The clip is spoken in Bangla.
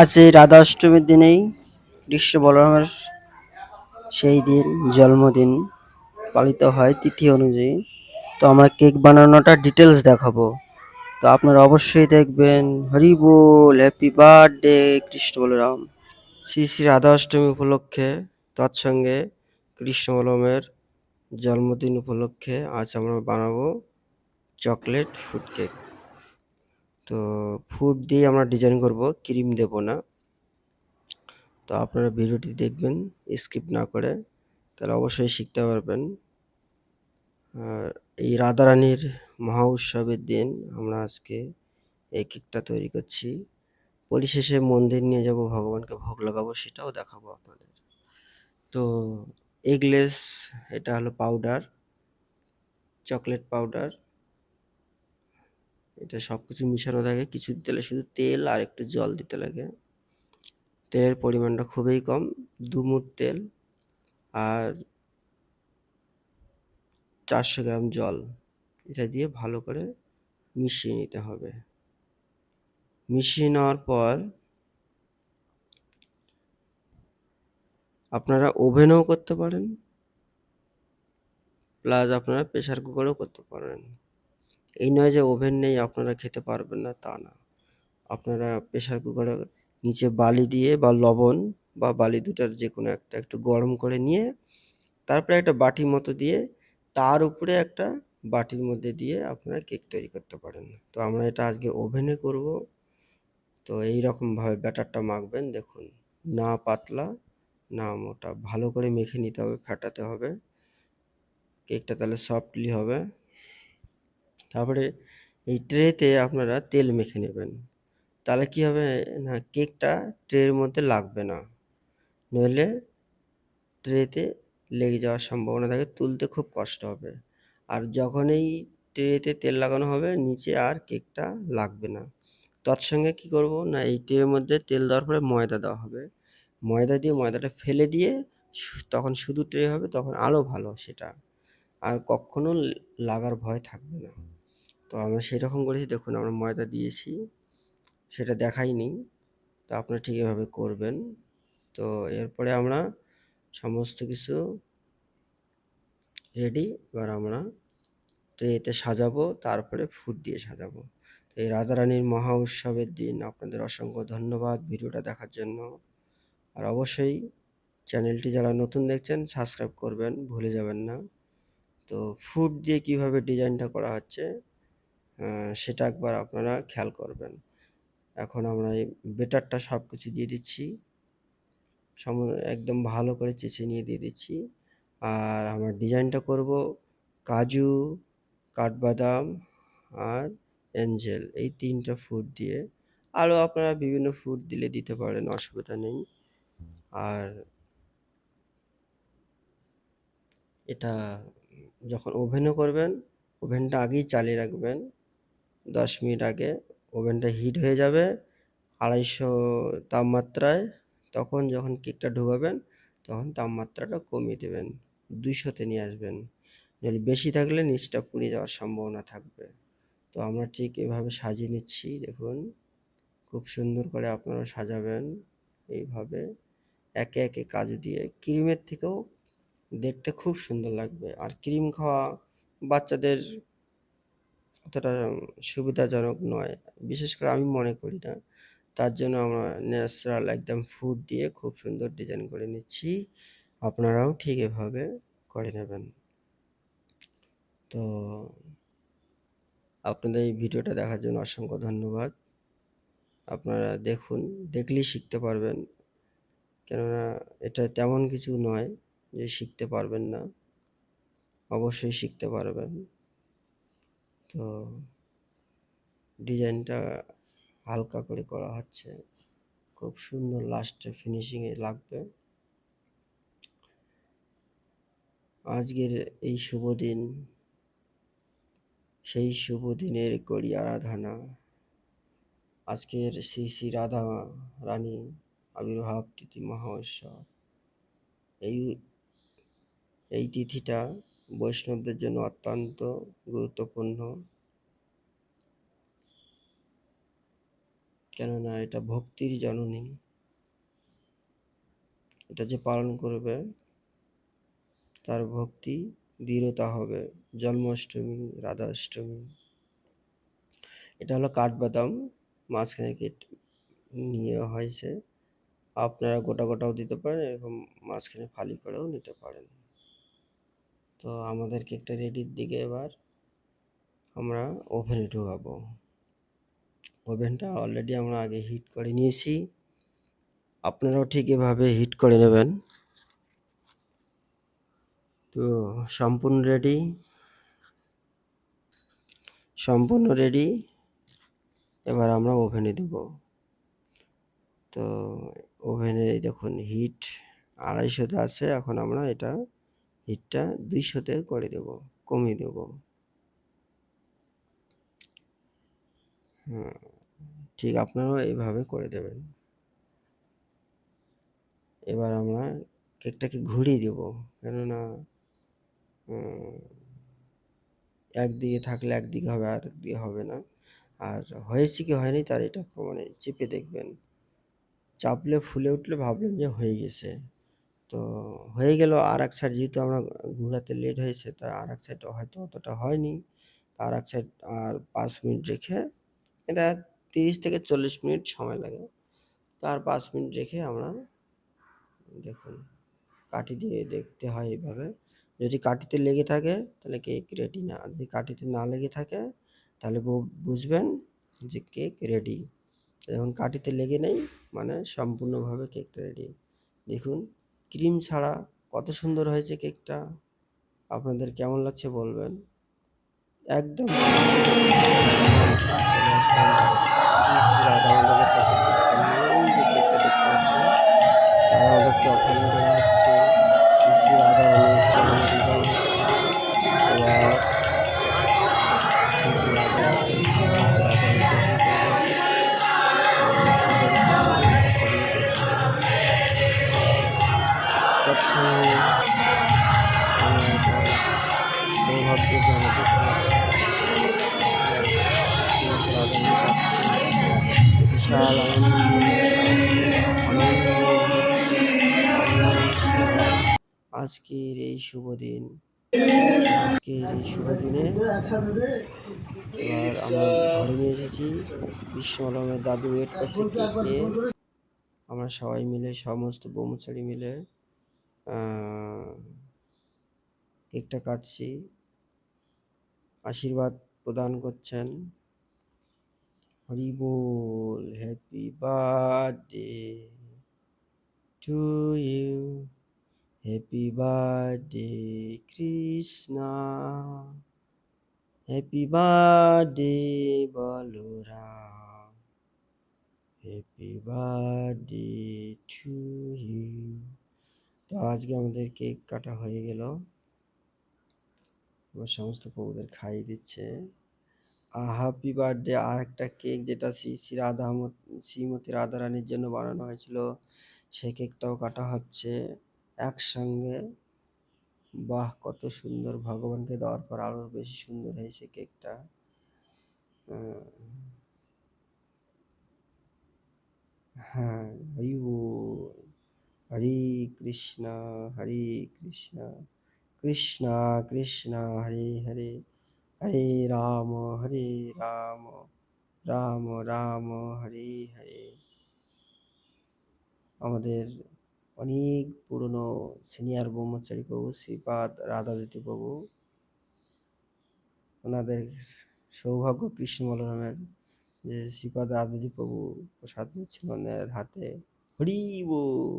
আজ এই রাধা অষ্টমীর দিনেই কৃষ্ণ বলরামের সেই দিন, জন্মদিন পালিত হয় তিথি অনুযায়ী। তো আমরা কেক বানানোটা ডিটেলস দেখাবো। তো আপনারা অবশ্যই দেখবেন, হরি বল হ্যাপি বার্থডে কৃষ্ণ বলরাম। শ্রী শ্রী রাধা অষ্টমী উপলক্ষে, তৎসঙ্গে কৃষ্ণ বলরামের জন্মদিন উপলক্ষে আজ আমরা বানাবো চকলেট ফুড কেক তো ফুড দিয়ে আমরা ডিজাইন করব ক্রিম দেব না। তো আপনারা ভিডিওটি দেখবেন স্কিপ না করে, তাহলে অবশ্যই শিখতে পারবেন। আর এই রাধারানীর মহা উৎসবের দিন আমরা আজকে এই কেকটা তৈরি করছি। পরিশেষে মন্দির নিয়ে যাব, ভগবানকে ভোগ লাগাবো, সেটাও দেখাবো আপনাদের। তো এগলেস এটা হলো পাউডার চকলেট পাউডার এটা সব কিছু মিশানো থাকে। কিছু দিতে শুধু তেল আর একটু জল দিতে লাগে। তেলের পরিমাণটা খুবই কম, দু মুঠ তেল আর চারশো গ্রাম জল। এটা দিয়ে ভালো করে মিশিয়ে নিতে হবে। মিশিয়ে নেওয়ার পর আপনারা ওভেনেও করতে পারেন, প্লাস আপনারা প্রেশার কুকারেও করতে পারেন। এই নয় যে ওভেন নেই, আপনারা খেতে পারবেন না, তা না। আপনারা প্রেশার কুকারে নিচে বালি দিয়ে বা লবণ বা বালি দুটার যে কোনো একটা একটু গরম করে নিয়ে, তারপরে একটা বাটির মতো দিয়ে, তার উপরে একটা বাটির মধ্যে দিয়ে আপনারা কেক তৈরি করতে পারেন। তো আমরা এটা আজকে ওভেনে করব। তো এই রকমভাবে ব্যাটারটা মাখবেন, দেখুন, না পাতলা, না মোটা। ভালো করে মেখে নিতে হবে, ফেটাতে হবে। কেকটা তাহলে সফটলি হবে। তারপরে এই ট্রেতে আপনারা তেল মেখে নেবেন। তাহলে কি হবে না, কেকটা ট্রের মধ্যে লাগবে না। নইলে ট্রেতে লেগে যাওয়ার সম্ভাবনা থাকে, তুলতে খুব কষ্ট হবে। আর যখন এই ট্রেতে তেল লাগানো হবে, নিচে আর কেকটা লাগবে না। তৎসঙ্গে কি করব না, এই ট্রের মধ্যে তেল দেওয়ার পরে ময়দা দেওয়া হবে। ময়দা দিয়ে ময়দাটা ফেলে দিয়ে তখন শুধু ট্রে হবে, তখন আরও ভালো সেটা। আর কখনো লাগার ভয় থাকবে না। তো আমরা সেরকম করেছি, দেখুন আমরা ময়দা দিয়েছি, সেটা দেখাইনি, তো আপনারা ঠিক এভাবে করবেন। তো এরপরে আমরা সমস্ত কিছু রেডি এবার আমরা ট্রেতে সাজাবো, তারপরে ফুড দিয়ে সাজাবো। তো এই রাধারানীর মহা উৎসবের দিন, আপনাদের অসংখ্য ধন্যবাদ ভিডিওটা দেখার জন্য। আর অবশ্যই চ্যানেলটি যারা নতুন দেখছেন সাবস্ক্রাইব করবেন, ভুলে যাবেন না। তো ফুড দিয়ে কীভাবে ডিজাইনটা করা হচ্ছে সেটা একবার আপনারা খেয়াল করবেন। এখন আমরা এই বেটারটা সব কিছু দিয়ে দিচ্ছি। সম, একদম ভালো করে চেঁচে নিয়ে দিয়ে দিচ্ছি। আর আমরা ডিজাইনটা করব কাজু, কাঠবাদাম আর এঞ্জেল এই তিনটা ফুড দিয়ে। আরও আপনারা বিভিন্ন ফুড দিলে দিতে পারেন, অসুবিধা নেই। আর এটা যখন ওভেনও করবেন, ওভেনটা আগেই চালিয়ে রাখবেন। দশ মিনিট আগে ওভেনটা হিট হয়ে যাবে আড়াইশো তাপমাত্রায়। তখন যখন কেকটা ঢোকাবেন, তখন তাপমাত্রাটা কমিয়ে দেবেন, দুইশোতে নিয়ে আসবেন। যদি বেশি থাকলে নিচটা পুড়ে যাওয়ার সম্ভাবনা থাকবে। তো আমরা ঠিক এভাবে সাজিয়ে নিচ্ছি, দেখুন। খুব সুন্দর করে আপনারা সাজাবেন এইভাবে। একে একে কাজু দিয়ে, ক্রিমের থেকেও দেখতে খুব সুন্দর লাগবে। আর ক্রিম খাওয়া বাচ্চাদের অতটা সুবিধাজনক নয়। বিশেষ করে আমি মনে করি না। তার জন্য আমরা ন্যাচারাল একদম ফুড দিয়ে খুব সুন্দর ডিজাইন করে নিচ্ছি। আপনারাও ঠিক এভাবে করে নেবেন। তো আপনাদের এই ভিডিওটা দেখার জন্য অসংখ্য ধন্যবাদ। আপনারা দেখুন, দেখলেই শিখতে পারবেন। কেননা এটা তেমন কিছু নয়। যে শিখতে পারবেন না, অবশ্যই শিখতে পারবেন। তো ডিজাইনটা হালকা করে করা হচ্ছে। খুব সুন্দর লাস্টে ফিনিশিংয়ে লাগবে। আজকের এই শুভ দিন, সেই শুভ দিনের করি আরাধনা। আজকের শ্রী শ্রী রাধা রানী আবির্ভাব তিথি মহা উৎসব এই এই তিথিটা বৈষ্ণবদের জন্য অত্যন্ত গুরুত্বপূর্ণ। কেননা এটা ভক্তির জননী। এটা যে পালন করবে, তার ভক্তি দৃঢ়তা হবে। জন্মাষ্টমী, রাধাষ্টমী। এটা হলো কাঠবাদাম, মাঝখানে কেটে নিয়ে হয়েছে। আপনারা গোটা গোটাও দিতে পারেন, এরকম মাঝখানে ফালি করেও নিতে পারেন। তো আমাদের কেকটা রেডির দিকে এবার আমরা ওভেনে ঢোকাবো। ওভেনটা অলরেডি আমরা আগে হিট করে নিয়েছি। আপনারাও ঠিক এভাবে হিট করে নেবেন। তো সম্পূর্ণ রেডি সম্পূর্ণ রেডি এবার আমরা ওভেনে দেব। তো ওভেনে দেখুন হিট আড়াইশোতে আছে। এখন আমরা এটা হিটটা দুইশোতে করে দেব, কমিয়ে দেব। হ্যাঁ ঠিক আপনারাও এইভাবে করে দেবেন। এবার আমরা কেকটাকে ঘুরিয়ে দেব, কেননা একদিকে থাকলে একদিকে হবে, আর একদিকে হবে না। আর হয়েছে কি হয়নি, তার এটা মানে চেপে দেখবেন। চাপলে ফুলে উঠলে ভাবলেন যে হয়ে গেছে। তো হয়ে গেল। আর এক সাইড যেহেতু আমরা ঘোরাতে লেট হয়েছে, তা আর এক সাইড হয়তো অতটা হয়নি। আর এক সাইড আর পাঁচ মিনিট রেখে এটা তিরিশ থেকে চল্লিশ মিনিট সময় লাগে। তো আর পাঁচ মিনিট রেখে আমরা দেখুন, কাঠি দিয়ে দেখতে হয় এইভাবে। যদি কাঠিতে লেগে থাকে, তাহলে কেক রেডি না। যদি কাঠিতে না লেগে থাকে, তাহলে বুঝবেন যে কেক রেডি এখন কাঠিতে লেগে নেই মানে সম্পূর্ণভাবে কেকটা রেডি দেখুন ক্রিম ছাড়া কত সুন্দর হয়েছে কেকটা? আপনাদের কেমন লাগছে বলবেন? একদম। আজকের এই শুভ দিন। আজকের এই শুভ দিনে এবার আমরা ঘরে নিয়ে এসেছি। বিশ্বমরমের দাদু ওয়েট করছে আমরা সবাই মিলে, সমস্ত ব্রহ্মচারী মিলে কেকটা কাটছি। আশীর্বাদ প্রদান করছেন। হরি বল happy birthday to you happy birthday Krishna happy birthday Balaram happy birthday to you তো আজকে আমাদের কেক কাটা হয়ে গেল। এবার সমস্ত প্রভুদের খাইয়ে দিচ্ছে। হ্যাপি বার্থডে আর একটা কেক যেটা শ্রী শ্রী রাধা শ্রীমতী রাধারানীর জন্য বানানো হয়েছিল। সেই কেকটাও কাটা হচ্ছে। একসঙ্গে, বাহ, কত সুন্দর, ভগবানকে দেওয়ার পর আরও বেশি সুন্দর হয়েছে কেকটা। হ্যাঁ হরি হরে কৃষ্ণ হরে কৃষ্ণ কৃষ্ণ কৃষ্ণ, হরে হরে হরে রাম হরে রাম রাম রাম, হরে হরে। আমাদের অনেক পুরনো সিনিয়র ব্রহ্মচারী প্রভু শ্রীপাদ রাধাদিতি প্রভু। ওনাদের সৌভাগ্য কৃষ্ণ বলরামের যে শ্রীপাদ রাধাদি প্রভু প্রসাদ নিচ্ছিল ওনার হাতে। হরি বল